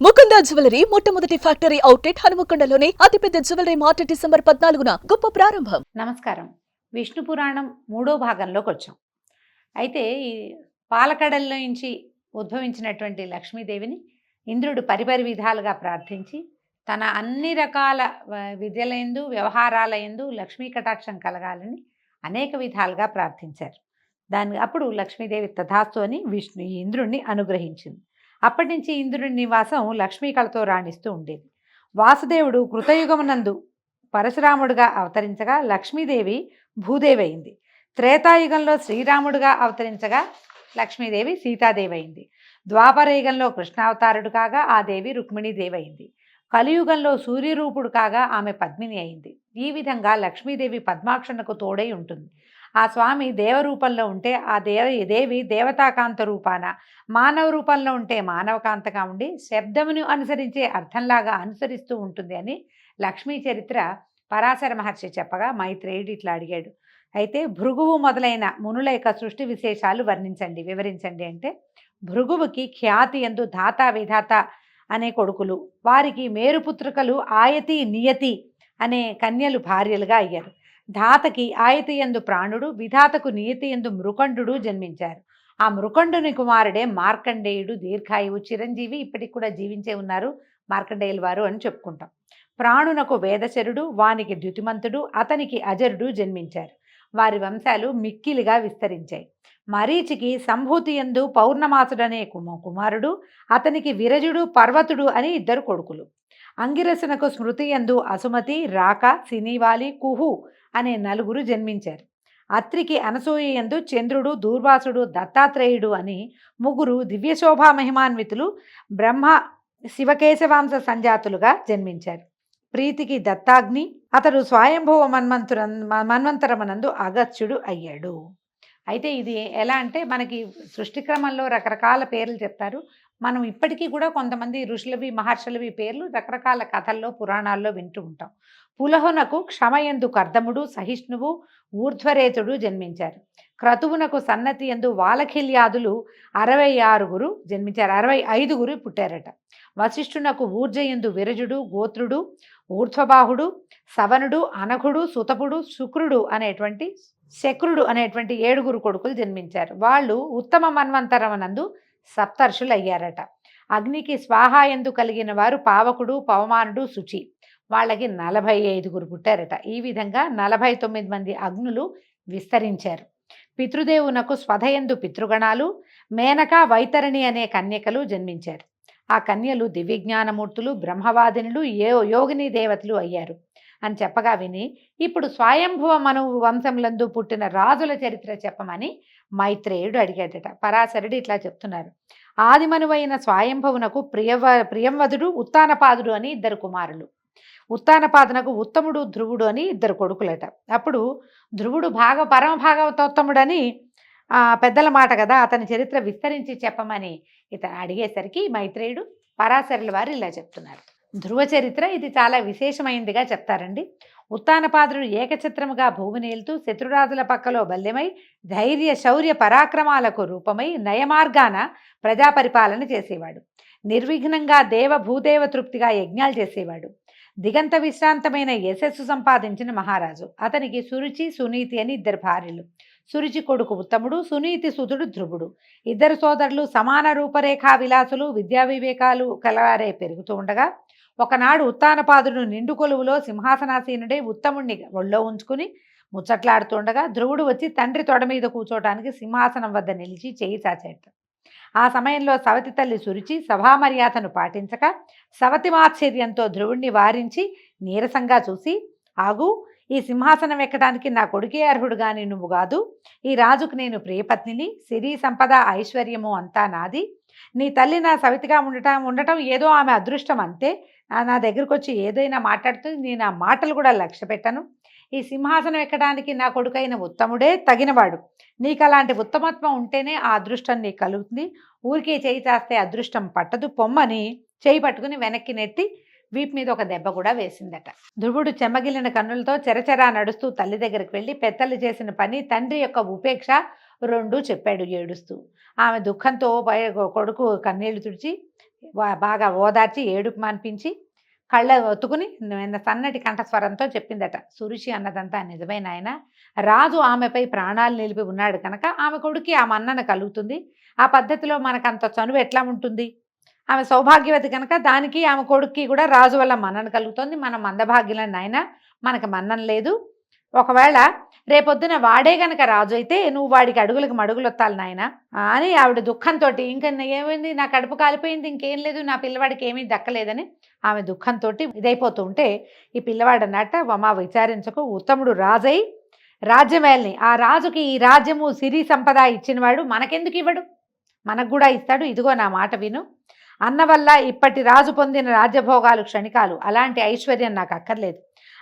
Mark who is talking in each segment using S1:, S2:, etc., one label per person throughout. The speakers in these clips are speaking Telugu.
S1: ముకుంద జ్యువెలరీ మొట్టమొదటి ఫ్యాక్టరీ అవుట్లెట్ హనుమకొండలోనే అతిపెద్ద జ్యువెలరీ మార్ట్ డిసెంబర్ పద్నాలుగున గొప్ప ప్రారంభం.
S2: నమస్కారం. విష్ణు పురాణం మూడో భాగంలోకి వచ్చాం. అయితే ఈ పాలకడల్లో నుంచి ఉద్భవించినటువంటి లక్ష్మీదేవిని ఇంద్రుడు పరిపరి విధాలుగా ప్రార్థించి తన అన్ని రకాల విద్యలందు వ్యవహారాల యందు లక్ష్మీ కటాక్షం కలగాలని అనేక విధాలుగా ప్రార్థించారు. దాని అప్పుడు లక్ష్మీదేవి తథాస్తు అని విష్ణు ఈ ఇంద్రుణ్ణి అనుగ్రహించింది. అప్పటి నుంచి ఇంద్రుడి నివాసం లక్ష్మీ కళతో రాణిస్తూ ఉండేది. వాసుదేవుడు కృతయుగమునందు పరశురాముడుగా అవతరించగా లక్ష్మీదేవి భూదేవి అయింది త్రేతాయుగంలో శ్రీరాముడుగా అవతరించగా లక్ష్మీదేవి సీతాదేవి అయింది ద్వాపరయుగంలో కృష్ణావతారుడు కాగా ఆ దేవి రుక్మిణీదేవి అయింది కలియుగంలో సూర్యరూపుడు కాగా ఆమె పద్మిని అయింది. ఈ విధంగా లక్ష్మీదేవి పద్మాక్షణకు తోడై ఉంటుంది. ఆ స్వామి దేవరూపంలో ఉంటే ఆ దేవ దేవి దేవతాకాంత రూపాన. మానవ రూపంలో ఉంటే మానవకాంతగా ఉండి శబ్దమును అనుసరించే అర్థంలాగా అనుసరిస్తూ ఉంటుంది అని లక్ష్మీ చరిత్ర పరాశర మహర్షి చెప్పగా మైత్రేయుడు ఇట్లా అడిగాడు. అయితే భృగువు మొదలైన మునుల యొక్క సృష్టి విశేషాలు వర్ణించండి వివరించండి అంటే భృగువుకి ఖ్యాతి ఎందు ధాత విధాత అనే కొడుకులు వారికి మేరుపుత్రికలు ఆయతి నియతి అనే కన్యలు భార్యలుగా అయ్యారు. ధాతకి ఆయతి ఎందు ప్రాణుడు విధాతకు నియతి ఎందు మృకండు జన్మించారు. ఆ మృకండుని కుమారుడే మార్కండేయుడు దీర్ఘాయువు చిరంజీవి ఇప్పటికి కూడా జీవించే ఉన్నారు మార్కండేయుల వారు అని చెప్పుకుంటాం. ప్రాణునకు వేదశరుడు వానికి ద్యుతిమంతుడు అతనికి అజరుడు జన్మించారు. వారి వంశాలు మిక్కిలిగా విస్తరించాయి. మరీచికి సంభూతి ఎందు పౌర్ణమాసుడనే కుమ కుమారుడు అతనికి విరజుడు పర్వతుడు అని ఇద్దరు కొడుకులు. అంగిరసునకు స్మృతి ఎందు అసుమతి రాక సినీవాలి కుహు అనే నలుగురు జన్మించారు. అత్రికి అనసూయ ఎందు చంద్రుడు దూర్వాసుడు దత్తాత్రేయుడు అని ముగ్గురు దివ్యశోభా మహిమాన్వితులు బ్రహ్మ శివకేశవాంశ సంజాతులుగా జన్మించారు. ప్రీతికి దత్తాగ్ని అతడు స్వయంభువ మన్వంతుర మన్వంతరమనందు అగత్యుడు అయ్యాడు. అయితే ఇది ఎలా అంటే మనకి సృష్టి క్రమంలో రకరకాల పేర్లు చెప్తారు. మనం ఇప్పటికీ కూడా కొంతమంది ఋషులవి మహర్షులవి పేర్లు రకరకాల కథల్లో పురాణాల్లో వింటూ ఉంటాం. పులహునకు క్షమయందు కర్దముడు సహిష్ణువు ఊర్ధ్వరేతుడు జన్మించారు. క్రతువునకు సన్నతి ఎందు వాలఖిల్యాదులు అరవై ఆరుగురు జన్మించారు అరవై ఐదుగురు పుట్టారట. వశిష్ఠునకు ఊర్జయందు విరజుడు గోత్రుడు ఊర్ధ్వబాహుడు సవనుడు అనఘుడు సుతపుడు శుక్రుడు అనేటువంటి శక్రుడు అనేటువంటి ఏడుగురు కొడుకులు జన్మించారు. వాళ్ళు ఉత్తమ మన్వంతరమనందు సప్తర్షులు అయ్యారట అగ్నికి స్వాహ ఎందు కలిగిన వారు పావకుడు పవమానుడు శుచి. వాళ్ళకి నలభై ఐదుగురు పుట్టారట. ఈ విధంగా నలభై తొమ్మిది మంది అగ్నులు విస్తరించారు. పితృదేవునకు స్వధయందు పితృగణాలు మేనక వైతరణి అనే కన్యకలు జన్మించారు. ఆ కన్యలు దివ్యజ్ఞానమూర్తులు బ్రహ్మవాదినులు ఏ యోగిని దేవతలు అయ్యారు? అని చెప్పగా విని ఇప్పుడు స్వయంభువ మను వంశంలందు పుట్టిన రాజుల చరిత్ర చెప్పమని మైత్రేయుడు అడిగాడట. పరాశరుడు ఇట్లా చెప్తున్నారు. ఆదిమనువైన స్వయంభవునకు ప్రియవ ప్రియంవదుడు ఉత్తానపాదుడు అని ఇద్దరు కుమారులు. ఉత్తానపాదనకు ఉత్తముడు ధ్రువుడు అని ఇద్దరు కొడుకులట. అప్పుడు ధ్రువుడు భాగ పరమ భాగవతోత్తముడని పెద్దల మాట కదా అతని చరిత్ర విస్తరించి చెప్పమని ఇతను అడిగేసరికి మైత్రేయుడు పరాశరుల వారు ఇలా చెప్తున్నారు. ధ్రువ చరిత్ర ఇది చాలా విశేషమైందిగా చెప్తారండి. ఉత్తానపాదుడు ఏకచిత్రముగా భూమినేలుతూ శత్రురాజుల పక్కలో బల్యమై ధైర్య శౌర్య పరాక్రమాలకు రూపమై నయమార్గాన ప్రజాపరిపాలన చేసేవాడు. నిర్విఘ్నంగా దేవ భూదేవ తృప్తిగా యజ్ఞాలు చేసేవాడు. దిగంత విశ్రాంతమైన యశస్సు సంపాదించిన మహారాజు. అతనికి సురుచి సునీతి అని ఇద్దరు భార్యలు. సురుచి కొడుకు ఉత్తముడు సునీతి సుతుడు ధ్రువుడు. ఇద్దరు సోదరులు సమాన రూపరేఖా విలాసులు విద్యా వివేకాలు కలవారే పెరుగుతూ ఉండగా ఒకనాడు ఉత్తానపాదుడు నిండు కొలువులో సింహాసనాసీనుడే ఉత్తముణ్ణి ఒళ్ళో ఉంచుకుని ముచ్చట్లాడుతుండగా ధ్రువుడు వచ్చి తండ్రి తొడ మీద కూర్చోటానికి సింహాసనం వద్ద నిలిచి చేయి చాచేట. ఆ సమయంలో సవతి తల్లి సురుచి సభామర్యాదను పాటించక సవతి మాశ్చర్యంతో ధ్రువుణ్ణి వారించి నీరసంగా చూసి ఆగు ఈ సింహాసనం ఎక్కడానికి నా కొడుకే అర్హుడు కానీ నువ్వు కాదు. ఈ రాజుకు నేను ప్రియపత్నిని సిరి సంపద ఐశ్వర్యము అంతా నాది. నీ తల్లి నా సవితిగా ఉండటం ఉండటం ఏదో ఆమె అదృష్టం అంతే. నా దగ్గరకు వచ్చి ఏదైనా మాట్లాడుతూ నేను ఆ మాటలు కూడా లక్ష్య పెట్టను. ఈ సింహాసనం ఎక్కడానికి నా కొడుకైన ఉత్తముడే తగినవాడు. నీకు అలాంటి ఉత్తమత్వం ఉంటేనే ఆ అదృష్టం నీకు కలుగుతుంది. ఊరికే చేయి చేస్తే అదృష్టం పట్టదు. పొమ్మని చేయి పట్టుకుని వెనక్కి నెట్టి వీపు మీద ఒక దెబ్బ కూడా వేసిందట. ధ్రువుడు చెమ్మగిలిన కన్నులతో చెరచెరా నడుస్తూ తల్లి దగ్గరికి వెళ్ళి పెద్దలు చేసిన పని తండ్రి యొక్క ఉపేక్ష రెండు చెప్పాడు ఏడుస్తూ. ఆమె దుఃఖంతో పై కొడుకు కన్నీళ్ళు తుడిచి బాగా ఓదార్చి ఏడుపు మాన్పించి కళ్ళ ఒత్తుకుని నిన్న సన్నటి కంఠస్వరంతో చెప్పిందట. సురుషి అన్నదంతా నిజమే ఆయన రాజు ఆమెపై ప్రాణాలు నిలిపి ఉన్నాడు కనుక ఆమె కొడుకి ఆ మన్నన కలుగుతుంది. ఆ పద్ధతిలో మనకంత చనువు ఎట్లా ఉంటుంది? ఆమె సౌభాగ్యవతి కనుక దానికి ఆమె కొడుక్కి కూడా రాజు వల్ల మన్నన కలుగుతుంది. మనం మందభాగ్యులని ఆయన మనకు మన్నన లేదు. ఒకవేళ రేపొద్దున వాడే గనక రాజు అయితే నువ్వు వాడికి అడుగులకు మడుగులు వత్తాలి నాయన అని ఆవిడ దుఃఖంతో ఇంకా ఏమైంది? నా కడుపు కాలిపోయింది ఇంకేం లేదు నా పిల్లవాడికి ఏమీ దక్కలేదని ఆమె దుఃఖంతో ఇదైపోతూ ఉంటే ఈ పిల్లవాడు అన్నట్ట మా విచారించకు ఉత్తముడు రాజై రాజ్యమేల్ని. ఆ రాజుకి ఈ రాజ్యము సిరి సంపద ఇచ్చినవాడు మనకెందుకు ఇవ్వడు? మనకు కూడా ఇస్తాడు. ఇదిగో నా మాట విను. అన్న వల్ల ఇప్పటి రాజు పొందిన రాజ్యభోగాలు క్షణికాలు అలాంటి ఐశ్వర్యం నాకు అక్కర్లేదు.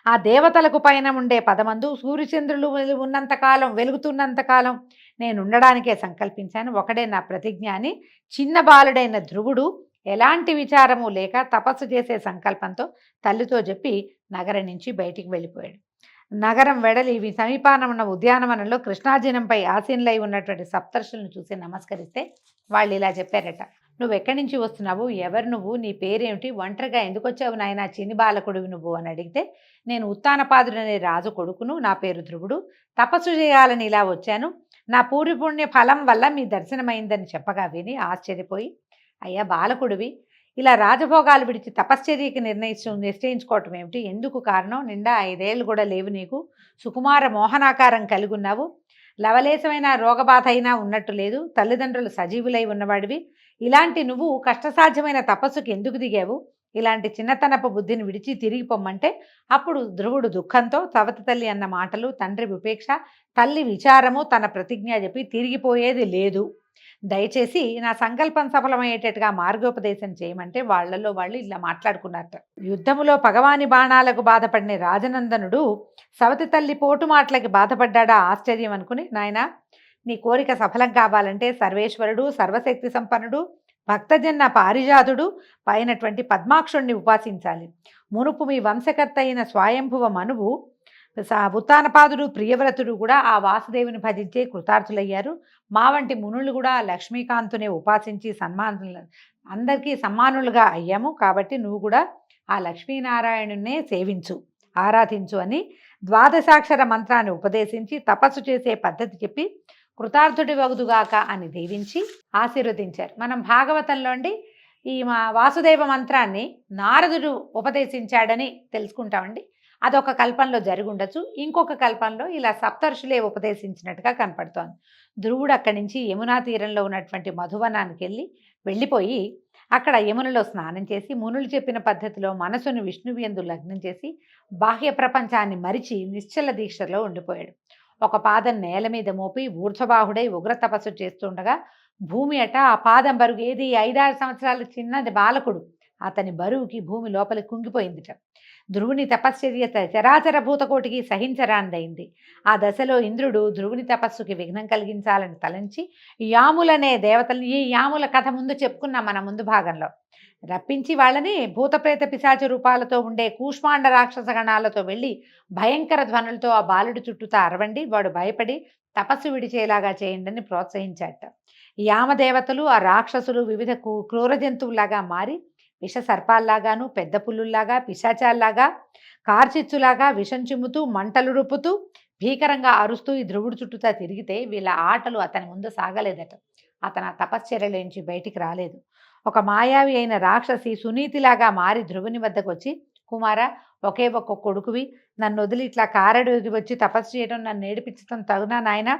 S2: ఆ దేవతలకు పైన ఉండే పదమందు సూర్యచంద్రులు ఉన్నంతకాలం వెలుగుతున్నంతకాలం నేను ఉండడానికే సంకల్పించాను. ఒకడే నా ప్రతిజ్ఞ అని చిన్న బాలుడైన ధ్రువుడు ఎలాంటి విచారము లేక తపస్సు చేసే సంకల్పంతో తల్లితో చెప్పి నగరం నుంచి బయటికి వెళ్ళిపోయాడు. నగరం వెడలి సమీపాన ఉన్న ఉద్యానవనంలో కృష్ణాజనంపై ఆసీనులై ఉన్నటువంటి సప్తర్షులను చూసి నమస్కరిస్తే వాళ్ళు ఇలా చెప్పారట. నువ్వు ఎక్కడి నుంచి వస్తున్నావు? ఎవరు నువ్వు? నీ పేరేమిటి? ఒంటరిగా ఎందుకు వచ్చావు నాయనా? చిన్ని బాలకుడివి నువ్వు అని అడిగితే నేను ఉత్తానపాదుడనే రాజు కొడుకును నా పేరు ధ్రువుడు. తపస్సు చేయాలని ఇలా వచ్చాను. నా పూర్వపుణ్య ఫలం వల్ల మీ దర్శనమైందని చెప్పగా విని ఆశ్చర్యపోయి అయ్యా బాలకుడివి ఇలా రాజభోగాలు విడిచి తపశ్చర్యకి నిర్ణయించు నిశ్చయించుకోవటం ఏమిటి? ఎందుకు కారణం? నిండా ఐదేళ్ళు కూడా లేవు నీకు. సుకుమార మోహనాకారం కలిగి ఉన్నావు లవలేశమైన రోగబాధ అయినా ఉన్నట్టు లేదు. తల్లిదండ్రులు సజీవులై ఉన్నవాడివి. ఇలాంటి నువ్వు కష్టసాధ్యమైన తపస్సుకి ఎందుకు దిగావు? ఇలాంటి చిన్నతనపు బుద్ధిని విడిచి తిరిగి పొమ్మంటే అప్పుడు ధ్రువుడు దుఃఖంతో సవతి తల్లి అన్న మాటలు తండ్రి ఉపేక్ష తల్లి విచారము తన ప్రతిజ్ఞ చెప్పి తిరిగిపోయేది లేదు. దయచేసి నా సంకల్పం సఫలమయ్యేటట్టుగా మార్గోపదేశం చేయమంటే వాళ్ళలో వాళ్ళు ఇలా మాట్లాడుకున్నారట. యుద్ధములో పగవాని బాణాలకు బాధపడిన రాజనందనుడు సవతి తల్లి పోటు మాటలకి బాధపడ్డాడా ఆశ్చర్యం అనుకుని నాయనా నీ కోరిక సఫలం కావాలంటే సర్వేశ్వరుడు సర్వశక్తి సంపన్నుడు భక్తజన్న పారిజాతుడు పైనటువంటి పద్మాక్షుణ్ణి ఉపాసించాలి. మునుపు మీ వంశకర్త అయిన స్వయంభువ మనువు స- ఉత్తానపాదుడు ప్రియవ్రతుడు కూడా ఆ వాసుదేవుని భజించే కృతార్థులయ్యారు. మా వంటి మునులు కూడా ఆ లక్ష్మీకాంతునే ఉపాసించి సన్మానులు అందరికీ సమ్మానులుగా అయ్యాము. కాబట్టి నువ్వు కూడా ఆ లక్ష్మీనారాయణునే సేవించు ఆరాధించు అని ద్వాదశాక్షర మంత్రాన్ని ఉపదేశించి తపస్సు చేసే పద్ధతి చెప్పి కృతార్థుడి వగుదుగాక అని దీవించి ఆశీర్వదించారు. మనం భాగవతంలోండి ఈ మా వాసుదేవ మంత్రాన్ని నారదుడు ఉపదేశించాడని తెలుసుకుంటామండి. అదొక కల్పంలో జరిగి ఉండొచ్చు ఇంకొక కల్పంలో ఇలా సప్తర్షులే ఉపదేశించినట్టుగా కనపడుతోంది. ధ్రువుడు అక్కడి నుంచి యమునా తీరంలో ఉన్నటువంటి మధువనానికి వెళ్ళి వెళ్ళిపోయి అక్కడ యమునలో స్నానం చేసి మునులు చెప్పిన పద్ధతిలో మనసును విష్ణువ్యందు లగ్నం చేసి బాహ్య ప్రపంచాన్ని మరిచి నిశ్చల దీక్షలో ఉండిపోయాడు. ఒక పాదం నేల మీద మోపి ఊర్ధ్వబాహుడై ఉగ్ర తపస్సు చేస్తుండగా భూమి అట ఆ పాదం బరువు ఏది? ఐదారు సంవత్సరాల చిన్నది బాలకుడు. అతని బరువుకి భూమి లోపలి కుంగిపోయిందిట. ధ్రువుని తపశ్చర్య త- చరాచర భూతకోటికి సహించరాందైంది ఆ దశలో ఇంద్రుడు ధ్రువుని తపస్సుకి విఘ్నం కలిగించాలని తలంచి యాములనే దేవతలు ఈ యాముల కథ ముందు చెప్పుకున్నాం మన ముందు భాగంలో. రప్పించి వాళ్ళని భూతప్రేత పిశాచ రూపాలతో ఉండే కూష్మాండ రాక్షస గణాలతో వెళ్ళి భయంకర ధ్వనులతో ఆ బాలుడి చుట్టూతో అరవండి. వాడు భయపడి తపస్సు విడిచేలాగా చేయండి అని ప్రోత్సహించాట యామదేవతలు ఆ రాక్షసులు వివిధ క్రూర జంతువులాగా మారి విష సర్పాల్లాగాను పెద్ద పుల్లుల్లాగా పిశాచాల్లాగా కార్చిచ్చులాగా విషం చిమ్ముతూ మంటలు రుపుతూ భీకరంగా అరుస్తూ ఈ ధ్రువుడు చుట్టూతా తిరిగితే వీళ్ళ ఆటలు అతని ముందు సాగలేదట. అతను ఆ తపశ్చర్యలోంచి బయటికి రాలేదు. ఒక మాయావి అయిన రాక్షసి సునీతిలాగా మారి ధ్రువుని వద్దకు వచ్చి కుమార ఒకే ఒక్క కొడుకువి. నన్ను వదిలి ఇట్లా కారడు వచ్చి తపస్సు చేయడం నన్ను నేర్పించడం తగునా నాయన?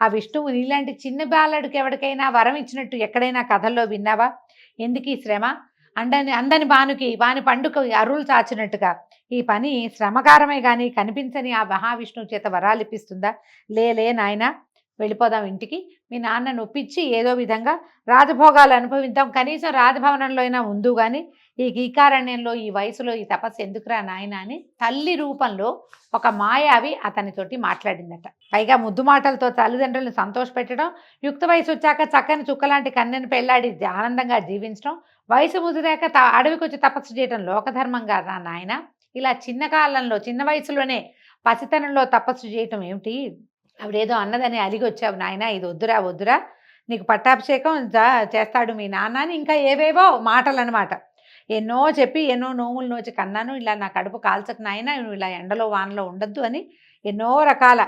S2: ఆ విష్ణువు నీలాంటి చిన్న బాలడికి ఎవరికైనా వరం ఇచ్చినట్టు ఎక్కడైనా కథల్లో విన్నావా? ఎందుకు ఈ శ్రమ? అండని అందని బానుకి వాని పండుగ అరువులు చాచినట్టుగా. ఈ పని శ్రమకారమే కానీ కనిపించని ఆ మహావిష్ణువు చేత వరాలు లేలే లే నాయన. వెళ్ళిపోదాం ఇంటికి. మీ నాన్న నొప్పించి ఏదో విధంగా రాజభోగాలు అనుభవిద్దాం. కనీసం రాజభవనంలో అయినా ఉందు కానీ ఈ గీకారణ్యంలో ఈ వయసులో ఈ తపస్సు ఎందుకురా నాయన అని తల్లి రూపంలో ఒక మాయావి అతనితోటి మాట్లాడిందట. పైగా ముద్దు మాటలతో తల్లిదండ్రులను సంతోషపెట్టడం యుక్త వయసు వచ్చాక చక్కని చుక్కలాంటి కన్నెను పెళ్ళాడి ఆనందంగా జీవించడం వయసు ముదిరాక త అడవికి వచ్చి తపస్సు చేయడం లోకధర్మంగా రా నాయన. ఇలా చిన్న కాలంలో చిన్న వయసులోనే పసితనంలో తపస్సు చేయటం ఏమిటి? ఆవిడేదో అన్నదని అలిగి వచ్చావు నాయన ఇది వద్దురా వద్దురా. నీకు పట్టాభిషేకం జా- చేస్తాడు మీ నాన్న అని ఇంకా ఏవేవో మాటలు అనమాట ఎన్నో చెప్పి ఎన్నో నోములు నోచి కన్నాను ఇలా నా కడుపు కాల్చకు నాయన నువ్వు ఇలా ఎండలో వానలో ఉండొద్దు అని ఎన్నో రకాల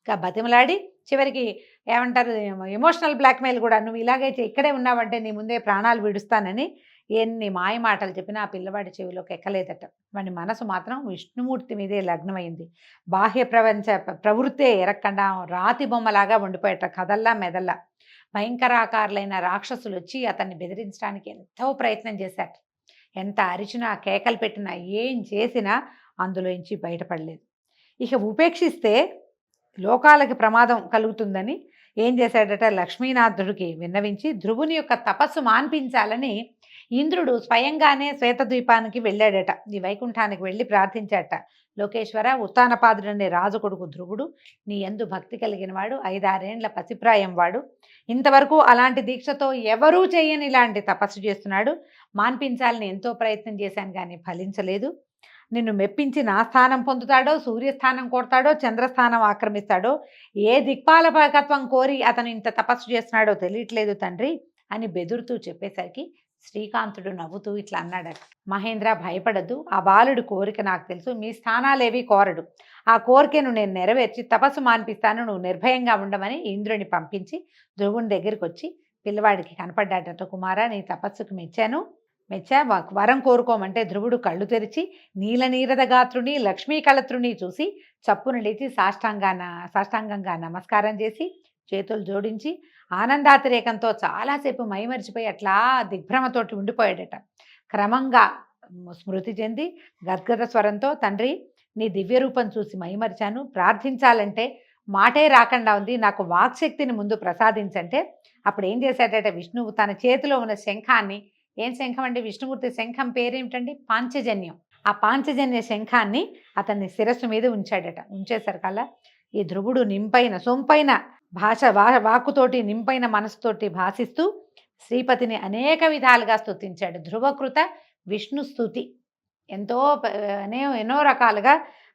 S2: ఇంకా బతిమలాడి చివరికి ఏమంటారు ఎమోషనల్ బ్లాక్మెయిల్ కూడా నువ్వు ఇలాగైతే ఇక్కడే ఉన్నావంటే నీ ముందే ప్రాణాలు విడుస్తానని ఎన్ని మాయ మాటలు చెప్పినా ఆ పిల్లవాడి చెవిలోకి ఎక్కలేదట. వాడి మనసు మాత్రం విష్ణుమూర్తి మీదే లగ్నమైంది బాహ్య ప్రపంచ ప్రవృత్తే ఎరక్కండా రాతి బొమ్మలాగా ఉండిపోయట కదల్లా మెదల్లా. భయంకరాకారులైన రాక్షసులు వచ్చి అతన్ని బెదిరించడానికి ఎంతో ప్రయత్నం చేశాట. ఎంత అరిచినా కేకలు పెట్టినా ఏం చేసినా అందులోంచి బయటపడలేదు. ఇక ఉపేక్షిస్తే లోకాలకి ప్రమాదం కలుగుతుందని ఏం చేశాడట? లక్ష్మీనాథుడికి విన్నవించి ధ్రువుని యొక్క తపస్సు మాన్పించాలని ఇంద్రుడు స్వయంగానే శ్వేతద్వీపానికి వెళ్ళాడట. ఈ వైకుంఠానికి వెళ్ళి ప్రార్థించాడట లోకేశ్వర ఉత్తానపాదుడనే రాజు కొడుకు ధ్రువుడు నీ ఎందు భక్తి కలిగిన వాడు ఐదారేండ్ల పసిప్రాయం వాడు. ఇంతవరకు అలాంటి దీక్షతో ఎవరూ చేయని ఇలాంటి తపస్సు చేస్తున్నాడు. మాన్పించాలని ఎంతో ప్రయత్నం చేశాను కానీ ఫలించలేదు. నిన్ను మెప్పించి నా స్థానం పొందుతాడో సూర్యస్థానం కొడతాడో చంద్రస్థానం ఆక్రమిస్తాడో ఏ దిక్పాలకత్వం కోరి అతను ఇంత తపస్సు చేస్తున్నాడో తెలియట్లేదు తండ్రి అని బెదురుతూ చెప్పేసరికి శ్రీకాంతుడు నవ్వుతూ ఇట్లా అన్నాడట. మహేంద్ర భయపడద్దు. ఆ బాలుడు కోరిక నాకు తెలుసు. మీ స్థానాలేవి కోరడు. ఆ కోరికను నేను నెరవేర్చి తపస్సు మాన్పిస్తాను. నువ్వు నిర్భయంగా ఉండమని ఇంద్రుని పంపించి ధ్రువుని దగ్గరికి వచ్చి పిల్లవాడికి కనపడ్డాడట. కుమారా నీ తపస్సుకు మెచ్చాను. మెచ్చా వరం కోరుకోమంటే ధ్రువుడు కళ్ళు తెరిచి నీల నీరద గాత్రుని లక్ష్మీ కళత్రుని చూసి చప్పున లేచి సాష్టాంగాన సాష్టాంగంగా నమస్కారం చేసి చేతులు జోడించి ఆనందాతిరేకంతో చాలాసేపు మైమరిచిపోయి అట్లా దిగ్భ్రమతోటి ఉండిపోయాడట. క్రమంగా స్మృతి చెంది గద్గద స్వరంతో తండ్రి నీ దివ్య రూపం చూసి మైమరిచాను ప్రార్థించాలంటే మాటే రాకుండా ఉంది. నాకు వాక్శక్తిని ముందు ప్రసాదించంటే అప్పుడు ఏం చేశాడట విష్ణువు తన చేతిలో ఉన్న శంఖాన్ని ఏం శంఖం అండి? విష్ణుమూర్తి శంఖం పేరేమిటండి? పాంచజన్యం. ఆ పాంచజన్య శంఖాన్ని అతన్ని శిరస్సు మీద ఉంచాడట. ఉంచేసరికల్లా ఈ ధ్రువుడు నింపైన సొంపైన భాష వా వాక్కుతోటి నింపైన మనసుతోటి భాషిస్తూ శ్రీపతిని అనేక విధాలుగా స్తుతించాడు. ధ్రువకృత విష్ణు స్తుతి. ఎంతో ఎన్నో రకాలుగా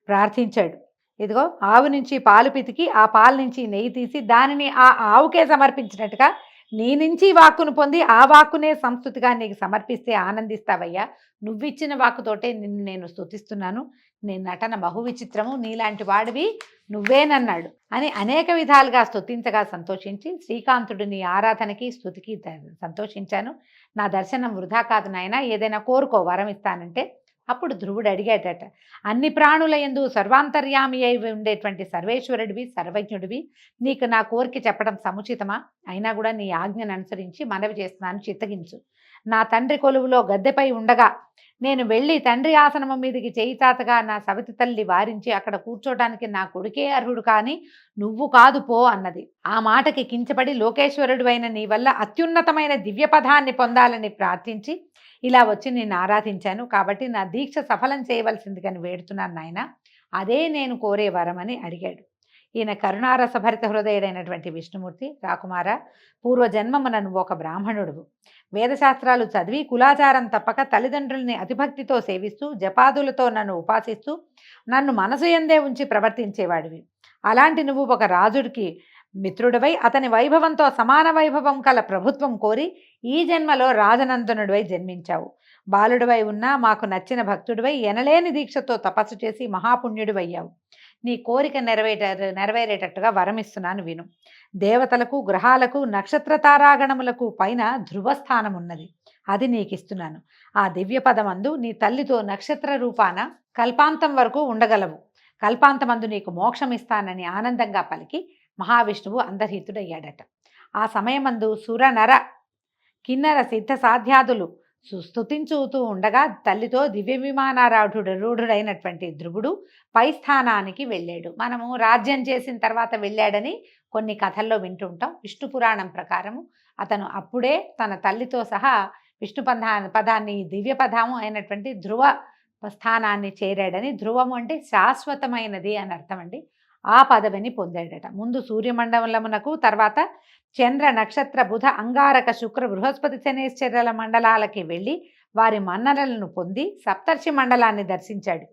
S2: ప్రార్థించాడు. ఇదిగో ఆవు నుంచి పాలు పితికి ఆ పాలు నుంచి నెయ్యి తీసి దానిని ఆ ఆవుకే సమర్పించినట్టుగా నీ నుంచి వాక్కును పొంది ఆ వాక్కునే సంస్కృతిగా నీకు సమర్పిస్తే ఆనందిస్తావయ్యా. నువ్విచ్చిన వాక్కుతోటే నిన్ను నేను స్తుతిస్తున్నాను. నీ నటన బహు విచిత్రము. నీలాంటి వాడివి నువ్వేనన్నాడు అని అనేక విధాలుగా స్తుతించగా సంతోషించి శ్రీకాంతుడు నీ ఆరాధనకి స్తుతికి సంతోషించాను. నా దర్శనం వృధా కాదు నాయన. ఏదైనా కోరుకో వరం ఇస్తానంటే అప్పుడు ధ్రువుడు అడిగాడట అన్ని ప్రాణుల ఎందు సర్వాంతర్యామి అయి ఉండేటువంటి సర్వేశ్వరుడివి సర్వజ్ఞుడివి నీకు నా కోరిక చెప్పడం సముచితమా? అయినా కూడా నీ ఆజ్ఞను అనుసరించి మనవి చేస్తున్నాను చిత్తగించు. నా తండ్రి కొలువులో గద్దెపై ఉండగా నేను వెళ్ళి తండ్రి ఆసనము మీదకి చేయి తాతగా నా సవితి తల్లి వారించి అక్కడ కూర్చోటానికి నా కొడుకే అర్హుడు కానీ నువ్వు కాదు పో అన్నది. ఆ మాటకి కించపడి లోకేశ్వరుడు అయిన నీ వల్ల అత్యున్నతమైన దివ్యపదాన్ని పొందాలని ప్రార్థించి ఇలా వచ్చి నేను ఆరాధించాను. కాబట్టి నా దీక్ష సఫలం చేయవలసిందిగా వేడుతున్నాను నాయన. అదే నేను కోరే వరమని అడిగాడు. ఈయన కరుణారసభరిత హృదయుడైనటువంటి విష్ణుమూర్తి రాకుమార పూర్వజన్మమున నువ్వు ఒక బ్రాహ్మణుడువు. వేదశాస్త్రాలు చదివి కులాచారం తప్పక తల్లిదండ్రుల్ని అతిభక్తితో సేవిస్తూ జపాదులతో నన్ను ఉపాసిస్తూ నన్ను మనసు ఎందే ఉంచి ప్రవర్తించేవాడివి. అలాంటి నువ్వు ఒక రాజుడికి మిత్రుడివై అతని వైభవంతో సమాన వైభవం కల ప్రభుత్వం కోరి ఈ జన్మలో రాజనందనుడివై జన్మించావు. బాలుడివై ఉన్నా మాకు నచ్చిన భక్తుడివై ఎనలేని దీక్షతో తపస్సు చేసి మహాపుణ్యుడివయ్యావు. నీ కోరిక నెరవేట నెరవేరేటట్టుగా వరమిస్తున్నాను విను. దేవతలకు గ్రహాలకు నక్షత్ర తారాగణములకు పైన ధ్రువస్థానం ఉన్నది అది నీకు ఇస్తున్నాను ఆ దివ్య పదమందు నీ తల్లితో నక్షత్ర రూపాన కల్పాంతం వరకు ఉండగలవు. కల్పాంతమందు నీకు మోక్షం ఇస్తానని ఆనందంగా పలికి మహావిష్ణువు అంతర్హితుడయ్యాడట ఆ సమయమందు సుర నర కిన్నర సిద్ధ సాధ్యాదులు సుస్తుతించుతూ ఉండగా తల్లితో దివ్య విమానారాఢుడు రూఢుడైనటువంటి ధ్రువుడు పై స్థానానికి వెళ్ళాడు. మనము రాజ్యం చేసిన తర్వాత వెళ్ళాడని కొన్ని కథల్లో వింటుంటాం. విష్ణు పురాణం ప్రకారము అతను అప్పుడే తన తల్లితో సహా విష్ణు పదా పదాన్ని దివ్య పదము అయినటువంటి ధ్రువ స్థానాన్ని చేరాడని ధ్రువము అంటే శాశ్వతమైనది అని అర్థం అండి ఆ పదవిని పొందాడట. ముందు సూర్యమండలమునకు తర్వాత చంద్ర నక్షత్ర బుధ అంగారక శుక్ర బృహస్పతి శనేశ్వరుల మండలాలకి వెళ్ళి వారి మన్ననలను పొంది సప్తర్షి మండలాన్ని దర్శించాడు.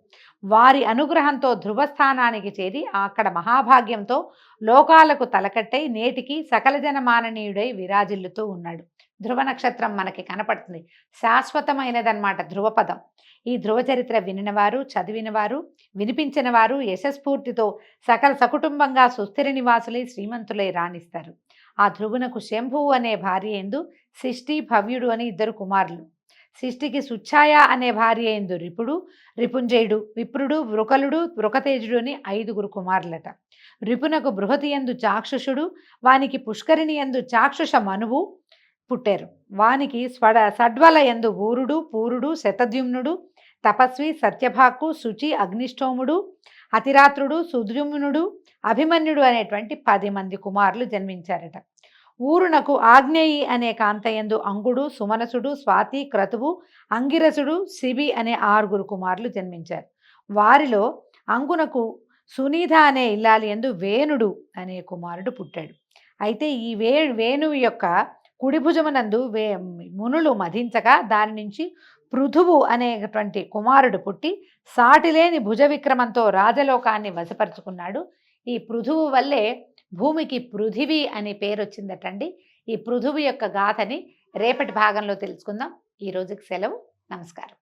S2: వారి అనుగ్రహంతో ధ్రువస్థానానికి చేరి అక్కడ మహాభాగ్యంతో లోకాలకు తలకట్టై నేటికి సకల జనమాననీయుడై విరాజిల్లుతూ ఉన్నాడు. ధ్రువ నక్షత్రం మనకి కనపడుతుంది. శాశ్వతమైనదన్నమాట ధ్రువపదం. ఈ ధ్రువ చరిత్ర వినినవారు చదివినవారు వినిపించినవారు యశస్ఫూర్తితో సకల సకుటుంబంగా సుస్థిర నివాసులై శ్రీమంతులై రాణిస్తారు. ఆ ధ్రువునకు శంభువు అనే భార్య ఎందు శిష్టి భవ్యుడు అని ఇద్దరు కుమారులు. శిష్టికి సుచ్ఛాయ అనే భార్య ఎందు రిపుడు రిపుంజయుడు విప్రుడు వృకలుడు వృకతేజుడు అని ఐదుగురు కుమారులట. రిపునకు బృహతి ఎందు చాక్షుషుడు వానికి పుష్కరిణి ఎందు చాక్షుష మనువు పుట్టారు. వానికి స్వడ సడ్వల ఎందు ఊరుడు పూరుడు శతద్యుమ్నుడు తపస్వి సత్యభాకు శుచి అగ్నిష్టోముడు అతిరాత్రుడు సుద్యుమ్నుడు అభిమన్యుడు అనేటువంటి పది మంది కుమారులు జన్మించారట. ఊరునకు ఆగ్నేయి అనే కాంతయందు అంగుడు సుమనసుడు స్వాతి క్రతువు అంగిరసుడు శిబి అనే ఆరుగురు కుమారులు జన్మించారు. వారిలో అంగునకు సునీధ అనే ఇల్లాలి ఎందు వేణుడు అనే కుమారుడు పుట్టాడు. అయితే ఈ వే వేణువు యొక్క కుడి భుజమునందు వే మునులు మధించగా దాని నుంచి పృథువు అనేటువంటి కుమారుడు పుట్టి సాటిలేని భుజ విక్రమంతో రాజలోకాన్ని వశపరుచుకున్నాడు. ఈ పృథువు వల్లే భూమికి పృథివీ అనే పేరు వచ్చిందటండి ఈ పృథువు యొక్క గాథని రేపటి భాగంలో తెలుసుకుందాం. ఈ రోజుకి సెలవు. నమస్కారం.